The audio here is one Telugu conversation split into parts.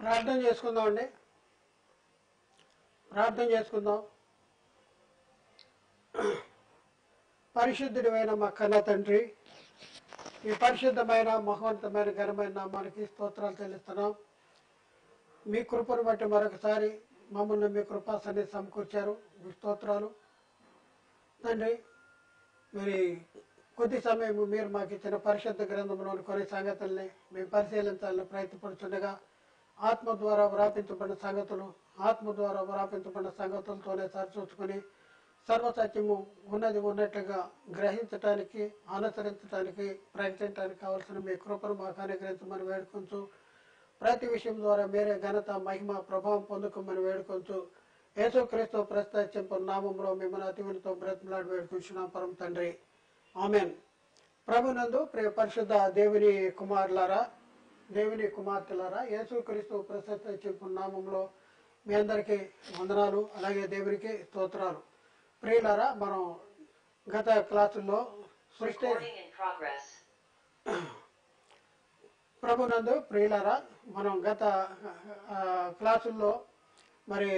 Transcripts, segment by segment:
ప్రార్థన చేసుకుందామండి ప్రార్థన చేసుకుందాం. పరిశుద్ధుడమైన మా కన్న తండ్రి ఈ పరిశుద్ధమైన మహోన్నతమైన ఘనమైన నామానికి స్తోత్రాలు చెల్లిస్తున్నాం. మీ కృపను బట్టి మరొకసారి మమ్మల్ని మీ కృపాసన్ని సమకూర్చారు. మీ స్తోత్రాలు. తండ్రి మరి కొద్ది సమయం మీరు మాకు ఇచ్చిన పరిశుద్ధ గ్రంథంలోని కొన్ని సంగతుల్ని మేము పరిశీలించాలని ప్రయత్నపడుతుండగా ఆత్మ ద్వారా వ్రాపించబడిన సంగతులు ఆత్మ ద్వారా వ్రాపించబడిన సంగతులతోనే సరిచూచుకొని సర్వసత్యము ఉన్నది ఉన్నట్లుగా గ్రహించటానికి అనుసరించటానికి ప్రకటించడానికి కావలసిన మీ కృపను మాకు అనుగ్రహించమని వేడుకొంచు. ప్రతి విషయం ద్వారా మీరే ఘనత మహిమ ప్రభావం పొందుకోమని వేడుకొంచు. యేసుక్రీస్తు ప్రస్తావింపు నామంలో మిమ్మల్ని అతివినితో బ్రతిమలాడి వేడుకుంటున్నాం పరమ తండ్రి. ఆమెన్. ప్రభునందు ప్రియ పరిశుద్ధ దేవుని కుమారులారా దేవుని కుమార్తెలారా యేసుక్రీస్తు ప్రస్తావింపు నామంలో మీ అందరికీ వందనాలు అలాగే దేవునికి స్తోత్రాలు ప్రియులారా మనం గత క్లాసుల్లో సృష్టి. ప్రభునందు ప్రియులారా మనం గత క్లాసుల్లో మరి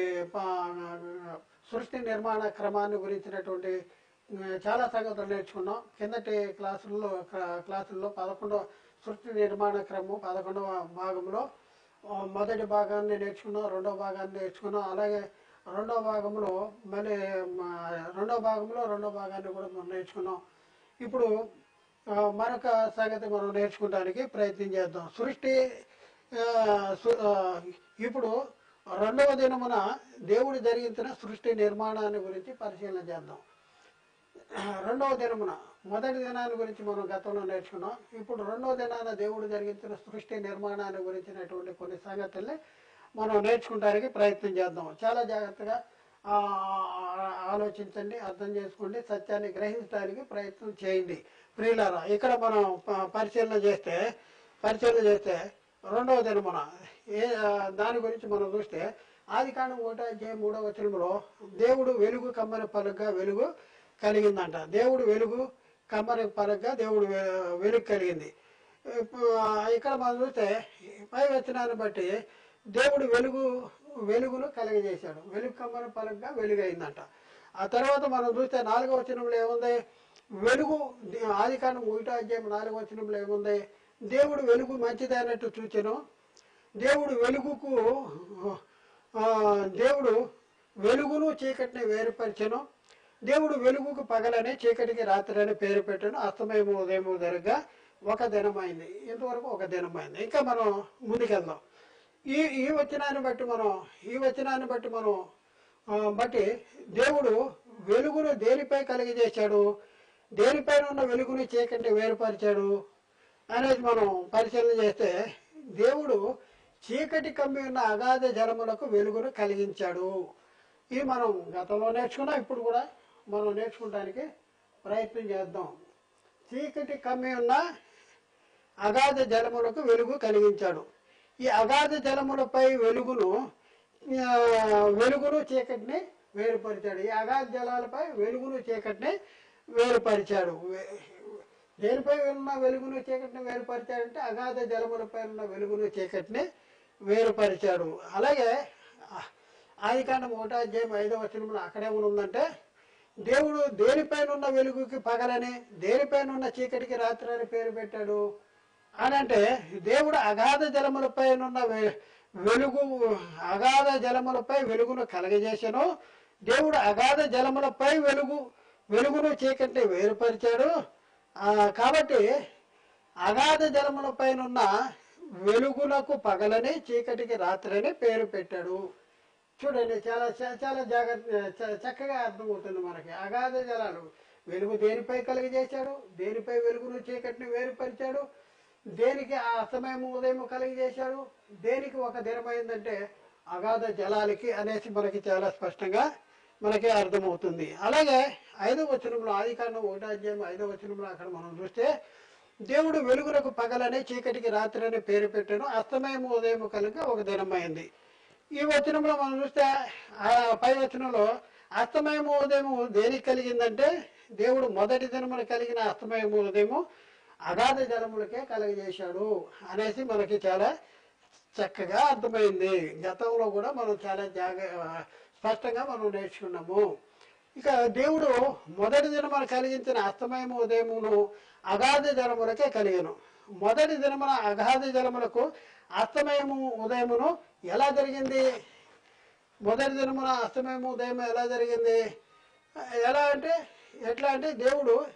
సృష్టి నిర్మాణ క్రమాన్ని గురించినటువంటి చాలా సంగతులు నేర్చుకున్నాం కిందటి క్లాసుల్లో క్లా- క్లాసుల్లో పదకొండవ సృష్టి నిర్మాణ క్రమం పదకొండవ భాగంలో మొదటి భాగాన్ని నేర్చుకున్నాం రెండవ భాగాన్ని నేర్చుకున్నాం. అలాగే రెండవ భాగంలో మళ్ళీ రెండవ భాగంలో రెండవ భాగాన్ని కూడా మనం నేర్చుకున్నాం. ఇప్పుడు మరొక సంగతి మనం నేర్చుకోవడానికి ప్రయత్నం చేద్దాం. సృష్టి సు- ఇప్పుడు రెండవ దినమున దేవుడు జరిగించిన సృష్టి నిర్మాణాన్ని గురించి పరిశీలన చేద్దాం. రెండవ దినమున మొదటి దినాన్ని గురించి మనం గతంలో నేర్చుకున్నాం. ఇప్పుడు రెండో దినాన దేవుడు జరిగించిన సృష్టి నిర్మాణాన్ని గురించినటువంటి కొన్ని సంగతుల్ని మనం నేర్చుకుంటానికి ప్రయత్నం చేద్దాం. చాలా జాగ్రత్తగా ఆలోచించండి అర్థం చేసుకోండి సత్యాన్ని గ్రహించడానికి ప్రయత్నం చేయండి. ప్రియులారా ఇక్కడ మనం పరిశీలన చేస్తే పరిశీలన చేస్తే రెండవ దినమున ఏ దాని గురించి మనం చూస్తే ఆది కాండం ఒకటో అధ్యాయం మూడవ వచనంలో దేవుడు వెలుగు కమ్మని పలుగ్గా వెలుగు కలిగిందంట. దేవుడు వెలుగు కమ్మని పరంగా దేవుడు వెనుక వెలుగు కలిగింది. ఇప్పుడు, ఇక్కడ మనం చూస్తే పై వచనాన్ని బట్టి దేవుడు వెలుగు వెలుగును కలిగజేశాడు. వెలుగు కమ్మర పరంగా వెలుగు అయిందంట ఆ తర్వాత మనం చూస్తే నాలుగవ వచనంలో ఏముంది? వెలుగు ఆదికాండం ఒకటో అధ్యాయం నాలుగవ వచనంలో ఏముంది? దేవుడు వెలుగు మంచిదేనట్టు చూచాను. దేవుడు వెలుగుకు దేవుడు వెలుగును చీకటిని వేరుపరిచను. దేవుడు వెలుగుకు పగలని చీకటికి రాత్రి అని పేరు పెట్టాను అస్తమయము ఉదయము జరగగా ఒక దినమైంది. ఇంతవరకు ఒక దినమైంది. ఇంకా మనం ముందుకెళ్దాం. ఈ ఈ వచనాన్ని బట్టి మనం ఈ వచనాన్ని బట్టి మనం బట్టి దేవుడు వెలుగును దేనిపై కలిగజేశాడు దేనిపైన ఉన్న వెలుగును చీకటిని వేరుపరిచాడు? అనేది మనం పరిశీలన చేస్తే దేవుడు చీకటి కమ్మి ఉన్న అగాధ జలములకు వెలుగును కలిగించాడు. ఇది మనం గతంలో నేర్చుకున్నాం ఇప్పుడు కూడా మనం నేర్చుకోవడానికి ప్రయత్నం చేద్దాం. చీకటి కమ్మి ఉన్న అగాధ జలములకు వెలుగు కలిగించాడు. ఈ అగాధ జలములపై వెలుగును వెలుగును చీకటిని వేరుపరిచాడు. ఈ అగాధ జలాలపై వెలుగును చీకటిని వేరుపరిచాడు. దేనిపై ఉన్న వెలుగును చీకటిని వేరుపరిచాడంటే అగాధ జలములపై ఉన్న వెలుగును చీకటిని వేరుపరిచాడు. అలాగే ఆది కాండం ఒకటో అధ్యాయం ఐదో వచనంలో అక్కడే ఉందంటే దేవుడు దేనిపైన ఉన్న వెలుగుకి పగలని దేనిపైన ఉన్న చీకటికి రాత్రి అని పేరు పెట్టాడు అని అంటే దేవుడు అగాధ జలములపై ఉన్న వె- వెలుగు అగాధ జలములపై వెలుగును కలగజేసెను దేవుడు అగాధ జలములపై వెలుగు వెలుగును చీకటిని వేరుపరిచాడు. కాబట్టి అగాధ జలములపైనున్న వెలుగునకు పగలని చీకటికి రాత్రి అని పేరు పెట్టాడు. చూడండి చాలా చాలా జాగ్రత్త చ- చక్కగా అర్థమవుతుంది మనకి. అగాధ జలాలు వెలుగు దేనిపై కలిగజేశాడు? దేనిపై వెలుగును చీకటిని వేరుపరిచాడు? దేనికి ఆ అస్తమయము ఉదయం కలిగజేశాడు? దేనికి ఒక దినమైందంటే అగాధ జలాలకి అనేసి మనకి చాలా స్పష్టంగా మనకి అర్థమవుతుంది. అలాగే ఐదో వచనంలో ఆది కాండం ఒకటో అధ్యాయం వచనంలో అక్కడ మనం చూస్తే దేవుడు వెలుగులకు పగలనే చీకటికి రాత్రి అనే పేరు పెట్టాను అస్తమయము ఉదయం కనుక ఒక దినమైంది ఈ వచనంలో మనం చూస్తే ఆ పై వచనంలో అస్తమయము ఉదయము దేనికి కలిగిందంటే దేవుడు మొదటి దినమున కలిగిన అస్తమయము ఉదయము అగాధ జలములకే కలగజేశాడు అనేసి మనకి చాలా చక్కగా అర్థమైంది. గతంలో కూడా మనం చాలా జాగ స్పష్టంగా మనం నేర్చుకున్నాము. ఇక దేవుడు మొదటి దినమున కలిగించిన అస్తమయము ఉదయమును అగాధ జలములకే కలిగను. మొదటి దినమున అగాధ జలములకు అస్తమయము ఉదయమును ఎలా జరిగింది? మొదటి దినమున అస్తమయము ఉదయం ఎలా జరిగింది? ఎలా అంటే ఎట్లా అంటే దేవుడు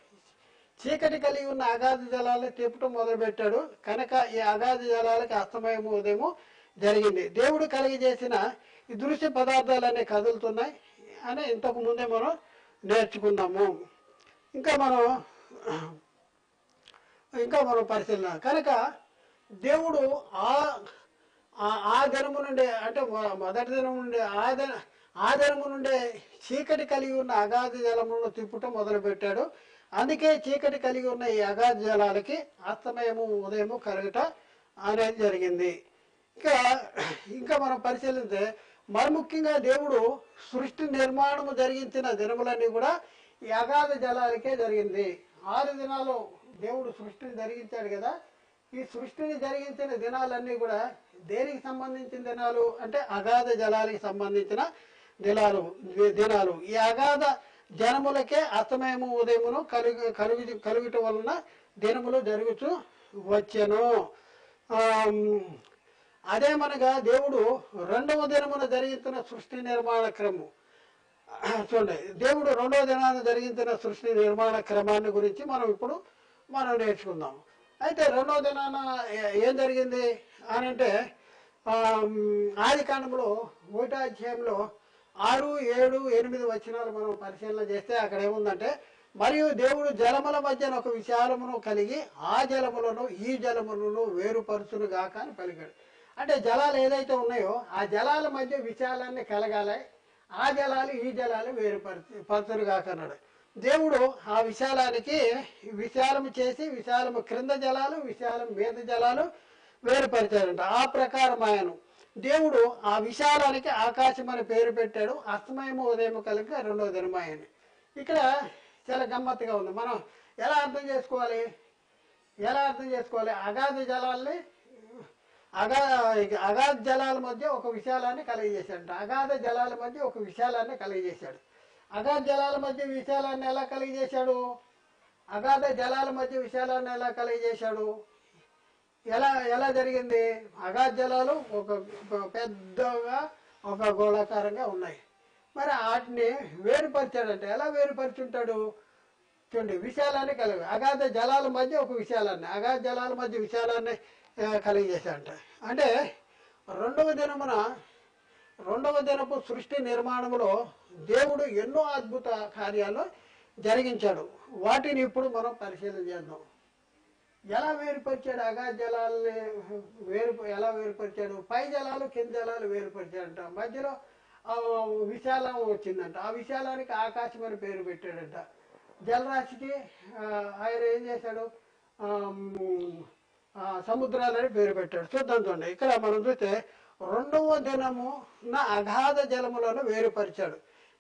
చీకటి కలిగి ఉన్న అగాధ జలాలను తిప్పటం మొదలుపెట్టాడు. కనుక ఈ అగాధ జలాలకి అస్తమయము ఉదయము జరిగింది. దేవుడు కలిగి చేసిన ఈ దృశ్య పదార్థాలన్నీ కదులుతున్నాయి అని ఇంతకు ముందే మనం నేర్చుకున్నాము. ఇంకా మనం ఇంకా మనం పరిశీలన. కనుక దేవుడు ఆ ఆ- ధనము నుండే అంటే మొదటి దినం నుండి ఆ దిన ఆ దినము నుండే చీకటి కలిగి ఉన్న అగాధ జలములను తిప్పుట మొదలుపెట్టాడు. అందుకే చీకటి కలిగి ఉన్న ఈ అగాధ జలాలకి అస్తమయము ఉదయము కలుగుట అనేది జరిగింది. ఇంకా ఇంకా మనం పరిశీలిస్తే మరి ముఖ్యంగా దేవుడు సృష్టి నిర్మాణము జరిగించిన దినములన్నీ కూడా ఈ అగాధ జలాలకే జరిగింది. ఆరు దినాలు దేవుడు సృష్టిని జరిగించాడు కదా ఈ సృష్టిని జరిగించిన దినాలన్నీ కూడా దేనికి సంబంధించిన దినాలు అంటే అగాధ జలానికి సంబంధించిన దినాలు దినాలు. ఈ అగాధ జనములకే అస్తమయము ఉదయమును కలుగు కలుగు కలుగుట వలన దినములు జరుగుతూ వచ్చెను. అదేమనగా దేవుడు రెండవ దినమున జరిగించిన సృష్టి నిర్మాణ క్రమం. చూడండి దేవుడు రెండవ దినాన్ని జరిగించిన సృష్టి నిర్మాణ క్రమాన్ని గురించి మనం ఇప్పుడు మనం నేర్చుకుందాం. అయితే రెండవ దినాన ఏం జరిగింది అని అంటే ఆది కాండంలో ఒకటో అధ్యాయంలో ఆరు ఏడు ఎనిమిది వచనాలు మనం పరిశీలన చేస్తే అక్కడ ఏముందంటే మరియు దేవుడు జలముల మధ్యన ఒక విశాలమును కలిగి ఆ జలములను ఈ జలములను వేరుపరుచును గాక అని పలికాడు. అంటే జలాలు ఏదైతే ఉన్నాయో ఆ జలాల మధ్య విశాలాన్ని కలగాలి ఆ జలాలు ఈ జలాలు వేరుపరచు పరచును గాక అన్నాడు. దేవుడు ఆ విశాలానికి విశాలము చేసి విశాలము క్రింద జలాలు విశాలం మీద జలాలు వేరుపరిచాడంట. ఆ ప్రకారం ఆయన. దేవుడు ఆ విశాలానికి ఆకాశం అని పేరు పెట్టాడు. అస్తమయము ఉదయం కలిగి రెండవ దినమాయని ఇక్కడ చాలా గమ్మత్తుగా ఉంది. మనం ఎలా అర్థం చేసుకోవాలి? ఎలా అర్థం చేసుకోవాలి? అగాధ జలాల్ని అగా అగాధ జలాల మధ్య ఒక విశాలాన్ని కలిగజేశాడు అగాధ జలాల మధ్య ఒక విశాలాన్ని కలిగజేశాడు. అగాధ జలాల మధ్య విశాలాన్ని ఎలా కలిగజేశాడు? అగాధ జలాల మధ్య విశాలాన్ని ఎలా కలిగజేశాడు? ఎలా ఎలా జరిగింది? అగాధ జలాలు ఒక పెద్దగా ఒక గోళాకారంగా ఉన్నాయి. మరి వాటిని వేరుపరిచాడంటే ఎలా వేరుపరుచుంటాడు? చూడండి విశాలాన్ని కలిగి అగాధ జలాల మధ్య ఒక విశాలాన్ని అగాధ జలాల మధ్య విశాలాన్ని కలిగజేశాడంట. అంటే రెండవ దినమున రెండవ దినపు సృష్టి నిర్మాణంలో దేవుడు ఎన్నో అద్భుత కార్యాలు జరిగించాడు. వాటిని ఇప్పుడు మనం పరిశీలన చేద్దాం. ఎలా వేరుపరిచాడు అగా జలాలని వేరు ఎలా వేరుపరిచాడు? పై జలాలు కింద జలాలు వేరుపరిచాడంట. మధ్యలో ఆ, విశాలం వచ్చిందంట. ఆ విశాలానికి ఆకాశం అని పేరు పెట్టాడంట. జలరాశికి ఆయన ఏం చేశాడు? సముద్రాలని పేరు పెట్టాడు. చూద్దాం చూడండి. ఇక్కడ మనం చూస్తే రెండవ దినము నా అగాధ జలములను వేరుపరిచాడు.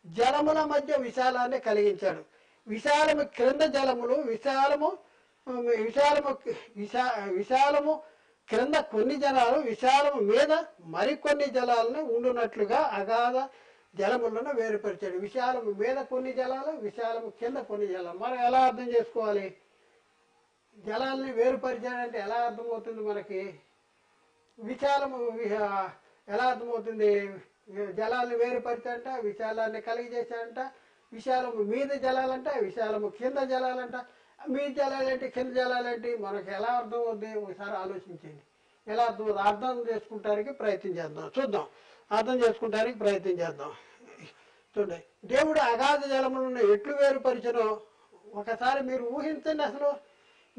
జలముల మధ్య విశాలాన్ని కలిగించాడు. విశాలము క్రింద జలములు విశాలము విశాలము విశా విశాలము క్రింద కొన్ని జలాలు విశాలము మీద మరికొన్ని జలాలను ఉండునట్లుగా అగాధ జలములను వేరుపరిచాడు. విశాలము మీద కొన్ని జలాలు విశాలము కింద కొన్ని జలాలు. మనం ఎలా అర్థం చేసుకోవాలి? జలాల్ని వేరుపరిచాడంటే ఎలా అర్థమవుతుంది మనకి? విశాలము ఎలా అర్థమవుతుంది? జలాలను వేరుపరిచాడంట విశాలాన్ని కలిగజేశాడంట విశాలము మీద జలాలంట విశాలము కింద జలాలంట. మీద జలాలేంటి కింద జలాలేంటి? మనకు ఎలా అర్థమవుద్ది? ఒకసారి ఆలోచించండి. ఎలా అర్థం అర్థం చేసుకుంటానికి ప్రయత్నం చేద్దాం. చూద్దాం. అర్థం చేసుకుంటానికి ప్రయత్నం చేద్దాం. చూడండి. దేవుడు అగాధ జలములను ఎట్లు వేరుపరిచనో ఒకసారి మీరు ఊహించండి అసలు.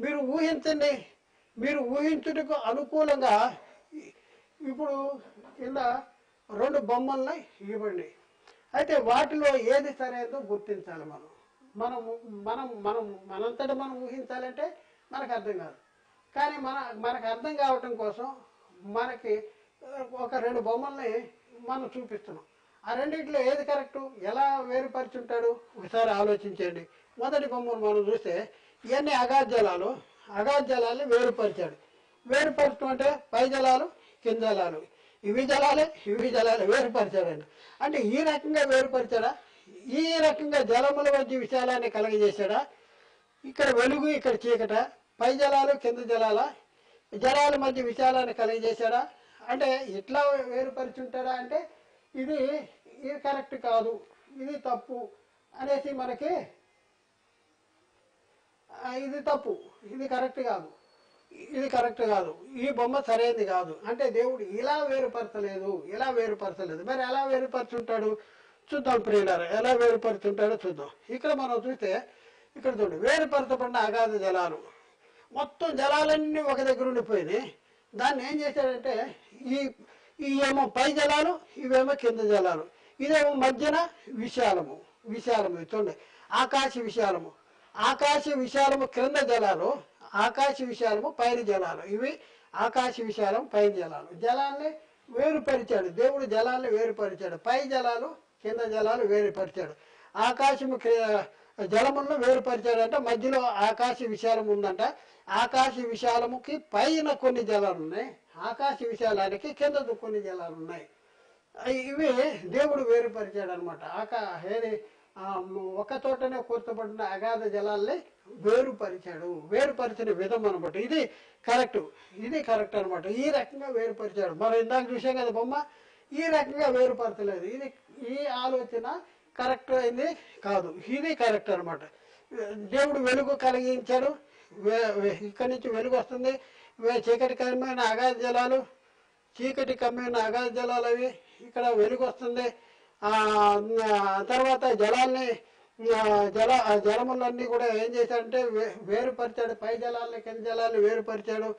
మీరు ఊహించండి. మీరు ఊహించుటకు అనుకూలంగా ఇప్పుడు కింద రెండు బొమ్మల్ని ఇవ్వండి. అయితే వాటిలో ఏది సరైనదో గుర్తించాలి మనం. మనం మనం మనం మనంతటి మనం ఊహించాలంటే మనకు అర్థం కాదు. కానీ మన మనకు అర్థం కావటం కోసం మనకి ఒక రెండు బొమ్మల్ని మనం చూపిస్తున్నాం. ఆ రెండిట్లో ఏది కరెక్టు? ఎలా వేరుపరుచుంటాడు? ఒకసారి ఆలోచించండి. మొదటి బొమ్మను మనం చూస్తే ఇవన్నీ అగాధ జలాలు అగాధ జలాల్ని వేరుపరిచాడు. వేరుపరచడం అంటే పై జలాలు కింద జలాలు ఇవి జలాలే ఇవి జలాలు వేరుపరిచాడండి. అంటే ఈ రకంగా వేరుపరిచాడా? ఈ రకంగా జలముల మధ్య విశాలాన్ని కలగజేశాడా? ఇక్కడ వెలుగు ఇక్కడ చీకట పై జలాలు కింద జలాల? జలాల మధ్య విశాలాన్ని కలగజేశాడా? అంటే ఇట్లా వేరుపరిచుంటాడా అంటే ఇది ఇది కరెక్ట్ కాదు ఇది తప్పు అనేసి మనకి ఇది తప్పు ఇది కరెక్ట్ కాదు. ఇది కరెక్ట్ కాదు. ఈ బొమ్మ సరైనది కాదు. అంటే దేవుడు ఇలా వేరుపరచలేదు ఇలా వేరుపరచలేదు. మరి ఎలా వేరుపరుచుంటాడు? చూద్దాం ప్రియులారా ఎలా వేరుపరుచుంటాడో చూద్దాం. ఇక్కడ మనం చూస్తే ఇక్కడ చూడండి వేరుపరచబడిన అగాధ జలాలు. మొత్తం జలాలన్నీ ఒక దగ్గర ఉండిపోయినాయి. దాన్ని ఏం చేశాడంటే ఈ ఈ ఏమో పై జలాలు ఇవేమో కింద జలాలు. ఇదేమో మధ్యన విశాలము. విశాలము చూడండి. ఆకాశ విశాలము. ఆకాశ విశాలము క్రింద జలాలు ఆకాశ విశాలము పైన జలాలు. ఇవి ఆకాశ విశాలం పైన జలాలు. జలాన్ని వేరుపరిచాడు. దేవుడు జలాన్ని వేరుపరిచాడు. పై జలాలు కింద జలాలు వేరుపరిచాడు. ఆకాశము జలములను వేరుపరిచాడు అంటే మధ్యలో ఆకాశ విశాలం ఉందంట. ఆకాశ విశాలముకి పైన కొన్ని జలాలు ఉన్నాయి. ఆకాశ విశాలానికి కింద కొన్ని జలాలు ఉన్నాయి. ఇవి దేవుడు వేరుపరిచాడు అనమాట ఆకా ఏది? ఒక చోటనే కూర్చబడిన అగాధ జలాల్ని వేరుపరిచాడు. వేరుపరిచిన విధం అనమాట ఇది కరెక్ట్. ఇది కరెక్ట్ అనమాట ఈ రకంగా వేరుపరిచాడు. మనం ఇందాక చూసాం కదా బొమ్మ ఈ రకంగా వేరుపరచలేదు. ఇది ఈ ఆలోచన కరెక్ట్ అయింది కాదు. ఇది కరెక్ట్ అనమాట దేవుడు వెలుగు కలిగించాడు. వే- ఇక్కడి నుంచి వెలుగు వస్తుంది. చీకటి కమ్మిన అగాధ జలాలు చీకటి కమ్మిన అగాధ జలాలు అవి ఇక్కడ వెలుగు వస్తుంది. తర్వాత జలాల్ని జల జలములన్నీ కూడా ఏం చేశాడంటే వే- వేరుపరిచాడు. పై జలాల్ని కింద జలాన్ని వేరుపరిచాడు.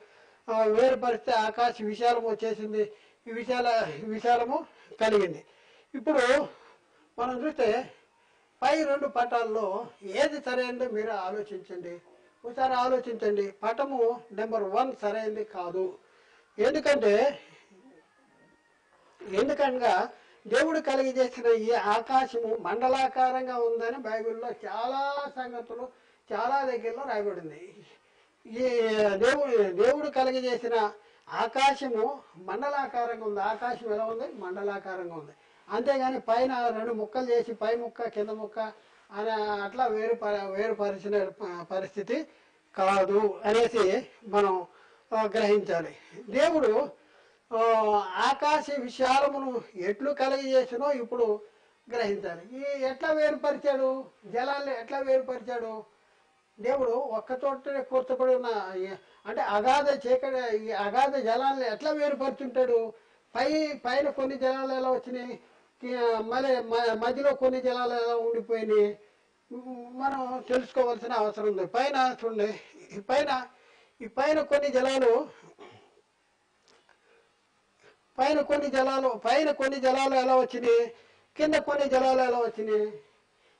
వేరుపరిస్తే ఆకాశ విశాలం వచ్చేసింది. విశాల విశాలము కలిగింది. ఇప్పుడు మనం చూస్తే పై రెండు పటాల్లో ఏది సరైనదో మీరు ఆలోచించండి. ఒకసారి ఆలోచించండి. పటము నెంబర్ వన్ సరైనది కాదు. ఎందుకంటే ఎందుకనగా దేవుడు కలిగజేసిన ఈ ఆకాశము మండలాకారంగా ఉందని బైబిల్లో చాలా సంగతులు చాలా దగ్గరలో రాయబడింది. ఈ దేవుడు దేవుడు కలిగజేసిన ఆకాశము మండలాకారంగా ఉంది. ఆకాశం ఎలా ఉంది? మండలాకారంగా ఉంది. అంతేగాని పైన రెండు ముక్కలు చేసి పై ముక్క కింద ముక్క అని అట్లా వేరు వేరుపరిచిన పరిస్థితి కాదు అనేసి మనం గ్రహించాలి. దేవుడు ఆకాశ విశాలమును ఎట్లు కలిగజేసినో ఇప్పుడు గ్రహించాలి. ఈ ఎట్లా వేరుపరిచాడు? జలాల్ని ఎట్లా వేరుపరిచాడు? దేవుడు ఒక్క చోట కూర్చబడి ఉన్న అంటే అగాధ చీకటి ఈ అగాధ జలాల్ని ఎట్లా వేరుపరుచుంటాడు? పై పైన కొన్ని జలాలు ఎలా వచ్చినాయి? మళ్ళీ మ- మధ్యలో కొన్ని జలాలు ఎలా ఉండిపోయినాయి? మనం తెలుసుకోవాల్సిన అవసరం ఉంది. పైన చూడండి. ఈ పైన ఈ పైన కొన్ని జలాలు పైన కొన్ని జలాలు పైన కొన్ని జలాలు ఎలా వచ్చినాయి? కింద కొన్ని జలాలు ఎలా వచ్చినాయి?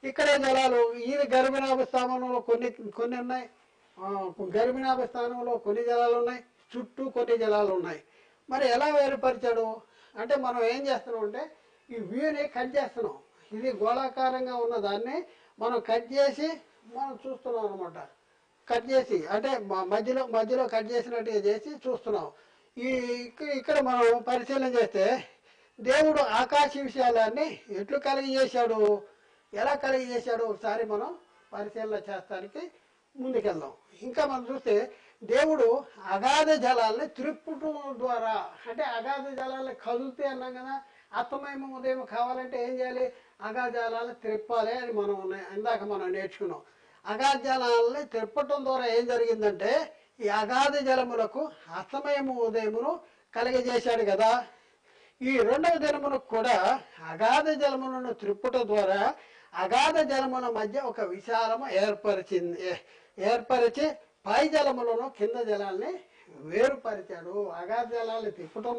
ఇక్కడే జలాలు ఇది గర్భిణాభ స్థానంలో కొన్ని కొన్ని ఉన్నాయి. గర్భిణాభ స్థానంలో కొన్ని జలాలు ఉన్నాయి. చుట్టూ కొన్ని జలాలు ఉన్నాయి. మరి ఎలా వేరుపరిచాడు? అంటే మనం ఏం చేస్తున్నాం అంటే ఈ వ్యూని కట్ చేస్తున్నాం. ఇది గోళాకారంగా ఉన్న దాన్ని మనం కట్ చేసి మనం చూస్తున్నాం అనమాట కట్ చేసి అంటే మధ్యలో మధ్యలో కట్ చేసినట్టుగా చేసి చూస్తున్నాం. ఈ ఇక్కడ మనం పరిశీలన చేస్తే దేవుడు ఆకాశ విషయాలన్నీ ఎట్లు కలిగజేశాడు ఎలా కలిగజేశాడు ఒకసారి మనం పరిశీలన చేస్తానికి ముందుకెళ్దాం. ఇంకా మనం చూస్తే దేవుడు అగాధ జలాల్ని త్రిప్పుటం ద్వారా అంటే అగాధ జలాల్ని కదులుతే అన్నాం కదా అత్తమయం ఉదయం కావాలంటే ఏం చేయాలి? అగాధ జలాలు త్రిప్పాలి అని మనం ఇందాక మనం నేర్చుకున్నాం. అగాధ జలాలని తిప్పటం ద్వారా ఏం జరిగిందంటే ఈ అగాధ జలములకు అస్తమయము ఉదయమును కలిగజేశాడు కదా. ఈ రెండవ దినమునకు కూడా అగాధ జలములను త్రిప్పుట ద్వారా అగాధ జలముల మధ్య ఒక విశాలము ఏర్పరిచింది ఏర్పరిచి పై జలములను కింద జలాల్ని వేరుపరిచాడు. అగాధ జలాన్ని తిప్పటం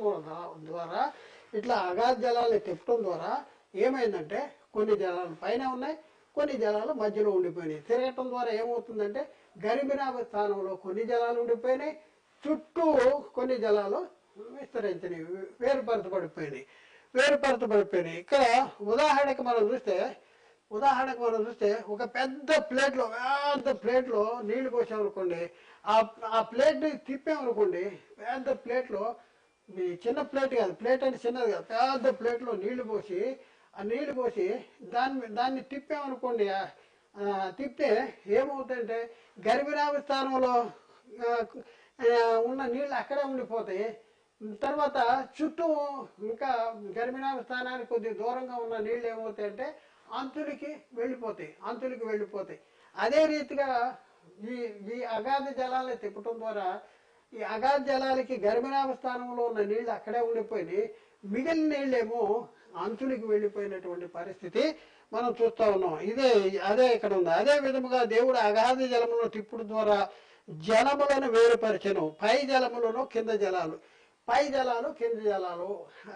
ద్వారా- ఇట్లా అగాధ జలాన్ని తిప్పటం ద్వారా ఏమైందంటే కొన్ని జలాలు పైన ఉన్నాయి కొన్ని జలాలు మధ్యలో ఉండిపోయినాయి. తిరగటం ద్వారా ఏమవుతుందంటే గరిమినాభ స్థానంలో కొన్ని జలాలు ఉండిపోయినాయి. చుట్టూ కొన్ని జలాలు విస్తరించినాయి. వేరుపరచబడిపోయినాయి. వేరుపరచబడిపోయినాయి. ఇక్కడ ఉదాహరణకి మనం చూస్తే ఉదాహరణకు మనం చూస్తే ఒక పెద్ద ప్లేట్లో పెద్ద ప్లేట్లో నీళ్ళు పోసామనుకోండి ఆ ఆ ప్లేట్ని తిప్పామనుకోండి పెద్ద ప్లేట్లో చిన్న ప్లేట్ కాదు ప్లేట్ అంటే చిన్నది కాదు పెద్ద ప్లేట్లో నీళ్ళు పోసి ఆ నీళ్ళు పోసి దాన్ని దాన్ని తిప్పామనుకోండి తిప్పితే ఏమవుతుందంటే గర్భిణావి స్థానంలో ఉన్న నీళ్ళు అక్కడే ఉండిపోతాయి. తర్వాత చుట్టూ ఇంకా గర్భిణావి స్థానానికి కొద్ది దూరంగా ఉన్న నీళ్ళు ఏమవుతాయంటే అంతులకి వెళ్ళిపోతాయి అంతులకి వెళ్ళిపోతాయి. అదే రీతిగా ఈ ఈ అగాధ జలాలను తిప్పటం ద్వారా ఈ అగాధ జలాలకి గర్భిణావ స్థానంలో ఉన్న నీళ్ళు అక్కడే ఉండిపోయి మిగిలిన నీళ్ళేమో అంచులకి వెళ్ళిపోయినటువంటి పరిస్థితి మనం చూస్తా ఉన్నాం. ఇదే అదే ఇక్కడ ఉంది. అదే విధముగా దేవుడు అగాధ జలములను తిప్పుడు ద్వారా జలములను వేరుపరచను. పై జలములను కింద జలాలు. పై జలాలు కింద జలాలు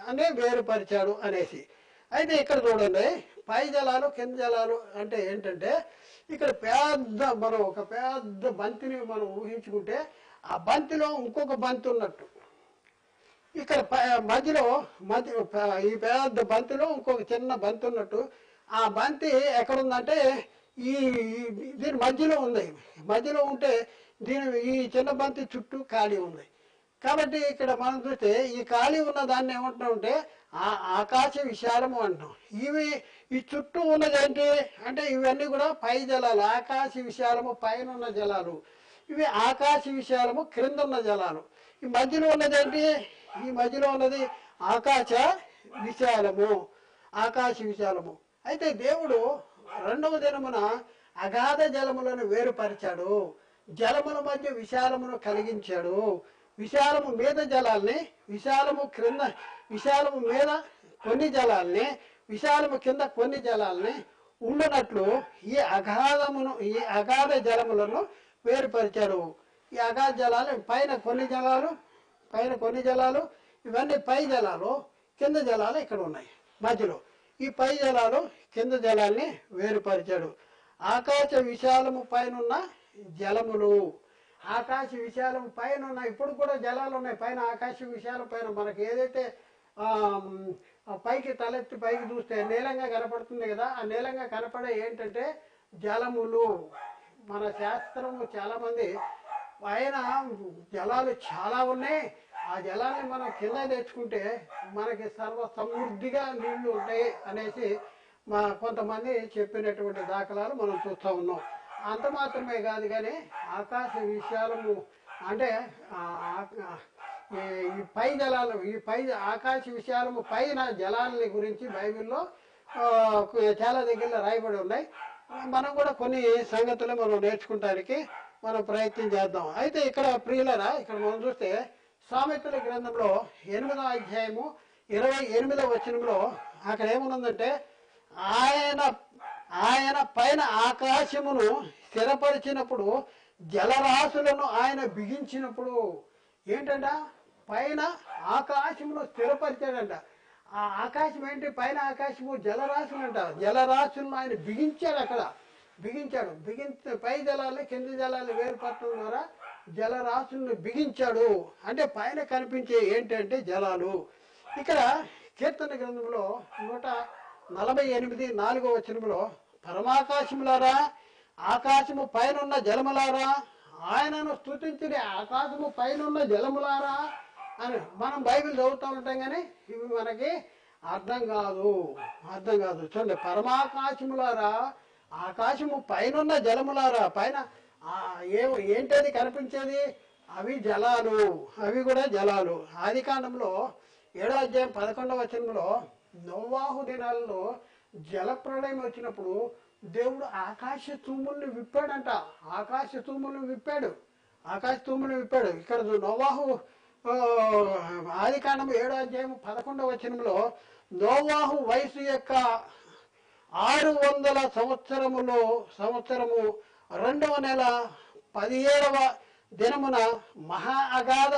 అనే వేరుపరిచాడు అనేసి. అయితే ఇక్కడ చూడండి పై జలాలు కింద జలాలు అంటే ఏంటంటే ఇక్కడ పెద్ద మనం ఒక పెద్ద బంతిని మనం ఊహించుకుంటే ఆ బంతిలో ఇంకొక బంతి ఉన్నట్టు. ఇక్కడ మధ్యలో మధ్య ఈ పెద్ద బంతిలో ఇంకొక చిన్న బంతి ఉన్నట్టు. ఆ బంతి ఎక్కడుందంటే ఈ ఈ- దీని మధ్యలో ఉంది. మధ్యలో ఉంటే దీని ఈ చిన్న బంతి చుట్టూ ఖాళీ ఉంది. కాబట్టి ఇక్కడ మనం చూస్తే ఈ ఖాళీ ఉన్న దాన్ని ఏమంటున్నామంటే ఆ ఆకాశ విశాలము అంటున్నాం. ఇవి ఈ చుట్టూ ఉన్నది ఏంటి? అంటే ఇవన్నీ కూడా పై జలాలు ఆకాశ విశాలము పైన ఉన్న జలాలు. ఇవి ఆకాశ విశాలము క్రింద ఉన్న జలాలు. ఈ మధ్యలో ఉన్నది ఏంటి? ఈ మధ్యలో ఉన్నది ఆకాశ విశాలము. ఆకాశ విశాలము. అయితే దేవుడు రెండవ దినమున అగాధ జలములను వేరుపరిచాడు. జలముల మధ్య విశాలమును కలిగించాడు. విశాలము మీద జలాల్ని విశాలము క్రింద విశాలము మీద కొన్ని జలాల్ని విశాలము కింద కొన్ని జలాల్ని ఉండనట్లు ఈ అగాధమును ఈ అగాధ జలములను వేరుపరిచాడు. ఈ అగాధ జలాలు పైన కొన్ని జలాలు పైన కొన్ని జలాలు ఇవన్నీ పై జలాలు కింద జలాలు ఇక్కడ ఉన్నాయి. మధ్యలో. ఈ పై జలాలు కింద జలాల్ని వేరుపరిచాడు. ఆకాశ విశాలము పైనున్న జలములు. ఆకాశ విశాలం పైన ఉన్న ఇప్పుడు కూడా జలాలు ఉన్నాయి. పైన ఆకాశ విశాలం పైన మనకి ఏదైతే పైకి తలెత్తి పైకి చూస్తే నీలంగా కనపడుతుంది కదా ఆ నీలంగా కనపడే ఏంటంటే జలములు. మన శాస్త్రము చాలా మంది పైన జలాలు చాలా ఉన్నాయి. ఆ జలాన్ని మనం కింద తెచ్చుకుంటే మనకి సర్వ సమృద్ధిగా నీళ్ళు ఉంటాయి అనేసి మా కొంతమంది చెప్పినటువంటి దాఖలాలు మనం చూస్తూ ఉన్నాం. అంత మాత్రమే కాదు కానీ ఆకాశ విశాలము అంటే ఆ- ఈ- పై జలాలు ఈ పై ఆకాశ విశాలము పైన జలాలని గురించి బైబిల్లో చాలా దగ్గరలో రాయబడి ఉన్నాయి. మనం కూడా కొన్ని సంగతులు మనం నేర్చుకుంటానికి మనం ప్రయత్నం చేద్దాం. అయితే ఇక్కడ ప్రియులరా ఇక్కడ మనం చూస్తే సామెతల గ్రంథంలో ఎనిమిదవ అధ్యాయము ఇరవై ఎనిమిదవ వచనంలో అక్కడ ఏముందంటే ఆయన ఆయన పైన ఆకాశమును స్థిరపరిచినప్పుడు జలరాశులను ఆయన బిగించినప్పుడు ఏంటంట? పైన ఆకాశమును స్థిరపరిచాడంట. ఆ ఆకాశం ఏంటి? పైన ఆకాశము జలరాశులు అంట జలరాశులను ఆయన బిగించాడు అక్కడ. బిగించాడు. బిగించ పై జలాలు కింది జలాలు వేరుపడటం ద్వారా జలరాశులను బిగించాడు. అంటే పైన కనిపించే ఏంటంటే జలాలు. ఇక్కడ కీర్తన గ్రంథంలో నూట నలభై ఎనిమిది నాలుగో వచనంలో పరమాకాశములారా ఆకాశము పైనున్న జలములారా ఆయనను స్థుతించిన ఆకాశము పైనున్న జలములారా అని మనం బైబిల్ చదువుతూ ఉంటాం కానీ ఇవి మనకి అర్థం కాదు. అర్థం కాదు. చూడండి పరమాకాశములారా ఆకాశము పైనున్న జలములారా పైన ఏమో ఏ ఏంటది కనిపించేది? అవి జలాలు. అవి కూడా జలాలు. ఆది కాండంలో ఏడో అధ్యాయం పదకొండవ వచనంలో నోవాహు దినాల్లో జలప్రళయం వచ్చినప్పుడు దేవుడు ఆకాశ తూముల్ని విప్పాడంట. ఆకాశ తూములను విప్పాడు. ఆకాశ తూములను విప్పాడు. ఇక్కడ నోవాహు ఆది కాండం ఏడో అధ్యాయం పదకొండవ వచనంలో నోవాహు వయసు యొక్క ఆరు వందల సంవత్సరములో సంవత్సరము రెండవ నెల పదిహేడవ దినమున మహా అగాధ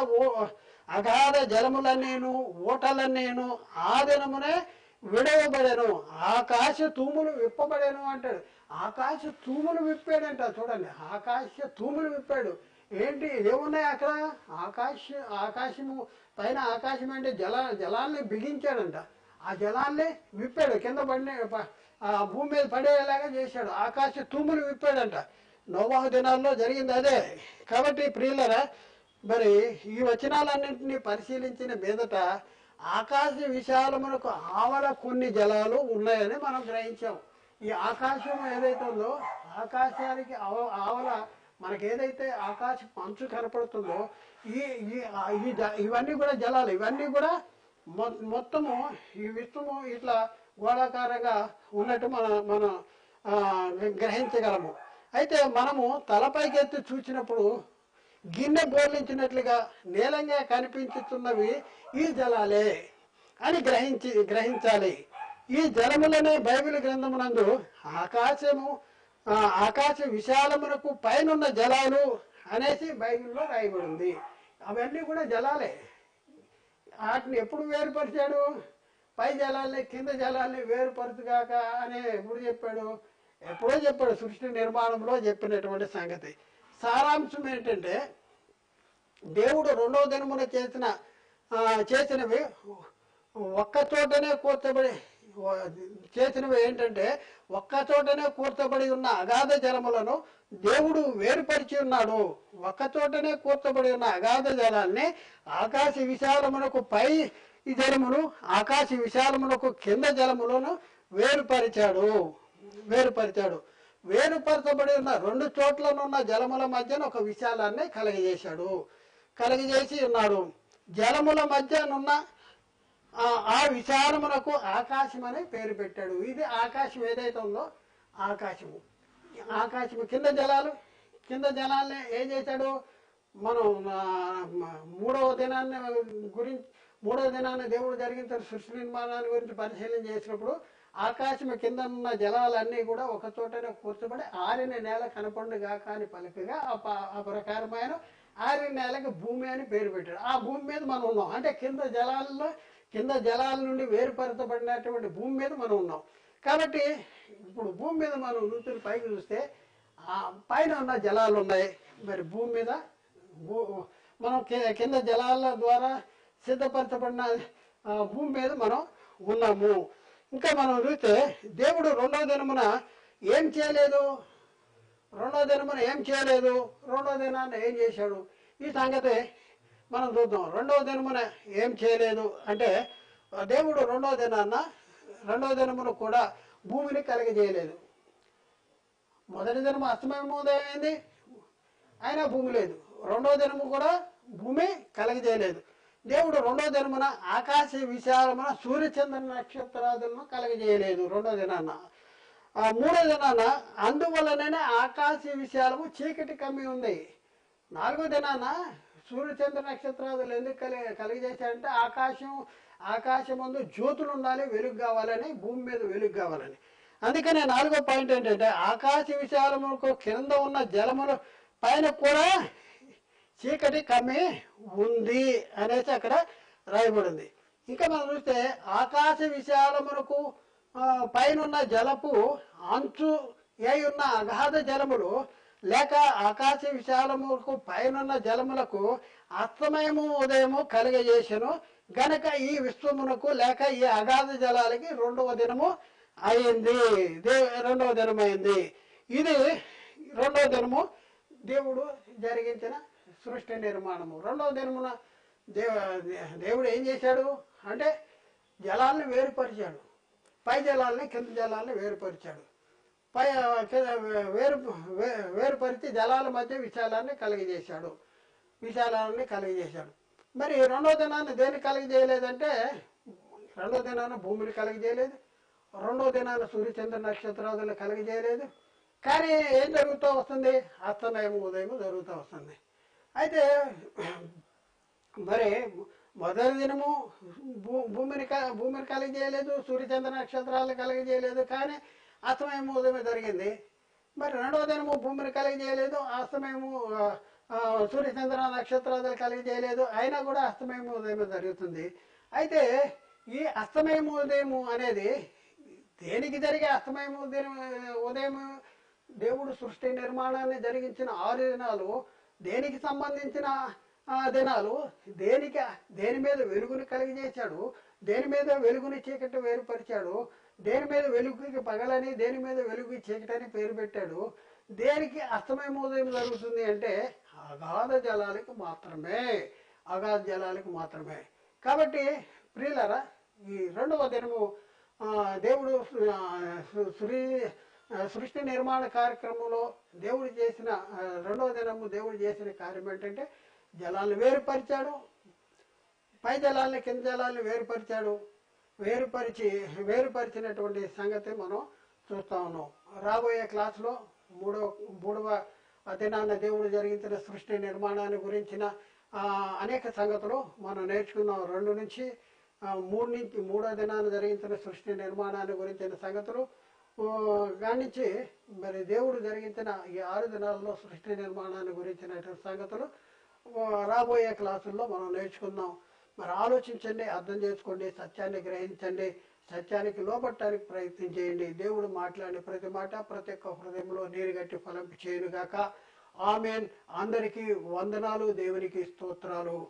అగాధ జలములన్నీను ఓటలన్నీను ఆ దినమునే విడవబడెను. ఆకాశ తూములు విప్పబడేను అంటాడు. ఆకాశ తూములు విప్పాడంట చూడండి. ఆకాశ తూములు విప్పాడు. ఏంటి? ఏమున్నాయి అక్కడ? ఆకాశ ఆకాశము పైన ఆకాశం అంటే జల జలాల్ని బిగించాడంట. ఆ జలాన్ని విప్పాడు. కింద పడిన ఆ భూమి మీద పడేలాగా చేశాడు. ఆకాశ తూములు విప్పాడంట. నోవాహు దినాల్లో జరిగింది అదే. కాబట్టి ప్రియులరా మరి ఈ వచనాలన్నింటినీ పరిశీలించిన మీదట ఆకాశ విశాలమునకు ఆవల కొన్ని జలాలు ఉన్నాయని మనం గ్రహించాం. ఈ ఆకాశం ఏదైతే ఉందో ఆకాశానికి ఆవ- ఆవల మనకి ఏదైతే ఆకాశ మంచు కనపడుతుందో ఈ ఈ జ- ఇవన్నీ కూడా జలాలు. ఇవన్నీ కూడా మొ- మొత్తము ఈ విశ్వము ఇట్లా గోళాకారంగా ఉన్నట్టు మన మనం గ్రహించగలము. అయితే మనము తలపైకెత్తి చూసినప్పుడు గిన్నె బోర్లించినట్లుగా నీలంగా కనిపించుతున్నవి ఈ జలాలే అని గ్రహించి గ్రహించాలి. ఈ జలములనే బైబిల్ గ్రంథమునందు ఆకాశము ఆకాశ విశాలమునకు పైనున్న జలాలు అనేసి బైబిల్లో రాయబడింది. అవన్నీ కూడా జలాలే. వాటిని ఎప్పుడు వేరుపరిచాడు? పై జలాల్ని కింద జలాల్ని వేరుపరచుగాక అని ఎప్పుడు చెప్పాడు. ఎప్పుడో చెప్పాడు సృష్టి నిర్మాణంలో చెప్పినటువంటి సంగతి. సారాంశం ఏంటంటే దేవుడు రెండవ దినమున చేసిన చేసినవి ఒక్క చోటనే కూర్చబడి చేసినవి ఏంటంటే ఒక్క చోటనే కూర్చబడి ఉన్న అగాధ జలములను దేవుడు వేరుపరిచి ఉన్నాడు. ఒక్క చోటనే కూర్చబడి ఉన్న అగాధ జలాన్ని ఆకాశ విశాలమునకు పై ఈ జలమును ఆకాశ విశాలములకు కింద జలములను వేరుపరిచాడు. వేరుపరిచాడు. వేరుపరచబడి ఉన్న రెండు చోట్లనున్న జలముల మధ్యన ఒక విశాలాన్ని కలగజేశాడు. కలగజేసి ఉన్నాడు. జలముల మధ్యనున్న ఆ విశాలమునకు ఆకాశం అనే పేరు పెట్టాడు. ఇది ఆకాశం ఏదైతే ఉందో ఆకాశము. ఆకాశము కింద జలాలు కింద జలాలనే ఏం చేశాడు? మనం మూడవ దినాన్ని గురించి మూడో దినాన దేవుడు జరిగిన సృష్టి నిర్మాణాన్ని గురించి పరిశీలన చేసినప్పుడు ఆకాశం కింద ఉన్న జలాలన్నీ కూడా ఒక చోటనే కూర్చోబడి ఆరిన నేల కనపండుగా కాని పలుకగా ఆ ప్రకారమైన ఆరిన నేలకి భూమి అని పేరు పెట్టాడు. ఆ భూమి మీద మనం ఉన్నాం. అంటే కింద జలాల్లో కింద జలాల నుండి వేరుపరచబడినటువంటి భూమి మీద మనం ఉన్నాం. కాబట్టి ఇప్పుడు భూమి మీద మనం నూతులు పైకి చూస్తే ఆ పైన ఉన్న జలాలు ఉన్నాయి. మరి భూమి మీద భూ మనం కింద జలాల ద్వారా సిద్ధపరచబడిన భూమి మీద మనం ఉన్నాము. ఇంకా మనం చూస్తే దేవుడు రెండవ దినమున ఏం చేయలేదు? రెండో దినమున ఏం చేయలేదు? రెండో దినాన ఏం చేశాడు? ఈ సంగతి మనం చూద్దాం. రెండవ దినమున ఏం చేయలేదు? అంటే దేవుడు రెండవ దినాన్న రెండవ దినమున కూడా భూమిని కలిగజేయలేదు మొదటి దినము అస్తమయం ఉదయమైంది అయినా భూమి లేదు. రెండో దినము కూడా భూమి కలగజేయలేదు దేవుడు రెండో దినమున ఆకాశ విశాలమున సూర్యచంద్ర నక్షత్రాదులను కలగజేయలేదు రెండో దినాన. ఆ మూడో దినాన అందువలననే ఆకాశ విశాలము చీకటి కమ్మి ఉంది. నాలుగో దినాన సూర్యచంద్ర నక్షత్రాదులు ఎందుకు కలి కలిగజేశాడంటే ఆకాశం ఆకాశం ముందు జ్యోతులు ఉండాలి వెలుగు కావాలని భూమి మీద వెలుగు కావాలని. అందుకనే నాలుగో పాయింట్ ఏంటంటే ఆకాశ విశాలములకు కింద ఉన్న జలముల పైన కూడా చీకటి కమ్మి ఉంది అనేసి అక్కడ రాయబడింది. ఇంకా మనం చూస్తే ఆకాశ విశాలమునకు పైనున్న జలపు అంచు ఏ ఉన్న అగాధ జలములు లేక ఆకాశ విశాలములకు పైనున్న జలములకు అస్తమయము ఉదయము కలిగజేసను. గనక ఈ విశ్వమునకు లేక ఈ అగాధ జలాలకి రెండవ దినము అయింది. దే రెండవ దినమైంది. ఇది రెండవ దినము దేవుడు జరిగించిన సృష్టి నిర్మాణము. రెండవ దినమున దేవ దేవుడు ఏం చేశాడు అంటే జలాల్ని వేరుపరిచాడు. పై జలాల్ని కింద జలాల్ని వేరుపరిచాడు. పై వేరు వే- వేరుపరిచి జలాల మధ్య విశాలాన్ని కలిగజేశాడు. విశాలాన్ని కలిగజేశాడు. మరి రెండో దినాన్ని దేన్ని కలిగజేయలేదంటే రెండో దినాన భూమిని కలిగజేయలేదు. రెండో దినాన సూర్యచంద్ర నక్షత్రాదులు కలిగజేయలేదు. కానీ ఏం జరుగుతూ వస్తుంది? అస్తమయం ఉదయం జరుగుతూ వస్తుంది. అయితే మరి మొదటి దినము భూ- భూమిని క- భూమిని కలిగజేయలేదు సూర్యచంద్ర నక్షత్రాలు కలిగజేయలేదు కానీ అస్తమయము ఉదయం జరిగింది. మరి రెండవ దినము భూమిని కలిగజేయలేదు అస్తమయము సూర్యచంద్ర నక్షత్రాలు కలిగజేయలేదు అయినా కూడా అస్తమయము ఉదయం జరుగుతుంది. అయితే ఈ అస్తమయము ఉదయము అనేది దేనికి జరిగే అస్తమయము ఉదయం ఉదయం దేవుడు సృష్టి నిర్మాణాన్ని జరిగించిన ఆరు దినాలు దేనికి సంబంధించిన దినాలు? దేనికి దేని మీద వెలుగుని కలిగజేశాడు దేని మీద వెలుగుని చీకటి వేరుపరిచాడు? దేని మీద వెలుగుకి పగలని దేని మీద వెలుగు చీకటని పేరు పెట్టాడు? దేనికి అస్తమయం ఉదయం జరుగుతుంది అంటే అగాధ జలాలకు మాత్రమే అగాధ జలాలకు మాత్రమే. కాబట్టి ప్రియులరా ఈ రెండవ దినము దేవుడు ఆ, సృష్టి నిర్మాణ కార్యక్రమంలో దేవుడు చేసిన రెండవ దినము దేవుడు చేసిన కార్యం ఏంటంటే జలాలను వేరుపరిచాడు. పై జలాలను కింద జలాలను వేరుపరిచాడు. వేరుపరిచి వేరుపరిచినటువంటి సంగతి మనం చూస్తా ఉన్నాం. రాబోయే క్లాసులో మూడవ మూడవ దినాన్న దేవుడు జరిగించిన సృష్టి నిర్మాణాన్ని గురించిన అనేక సంగతులు మనం నేర్చుకున్నాం. రెండు నుంచి మూడు నుంచి మూడో దినాన్ని జరిగించిన సృష్టి నిర్మాణాన్ని గురించిన సంగతులు కానించి మరి దేవుడు జరిగించిన ఈ ఆరు దినాల్లో సృష్టి నిర్మాణాన్ని గురించినటువంటి సంగతులు రాబోయే క్లాసుల్లో మనం నేర్చుకుందాం. మరి ఆలోచించండి అర్థం చేసుకోండి సత్యాన్ని గ్రహించండి సత్యానికి లోపట్టడానికి ప్రయత్నం చేయండి. దేవుడు మాట్లాడిన ప్రతి మాట ప్రతి ఒక్క హృదయంలో నీరు గట్టి ఫలం చేయనుగాక. ఆమెన్. అందరికీ వందనాలు దేవునికి స్తోత్రాలు.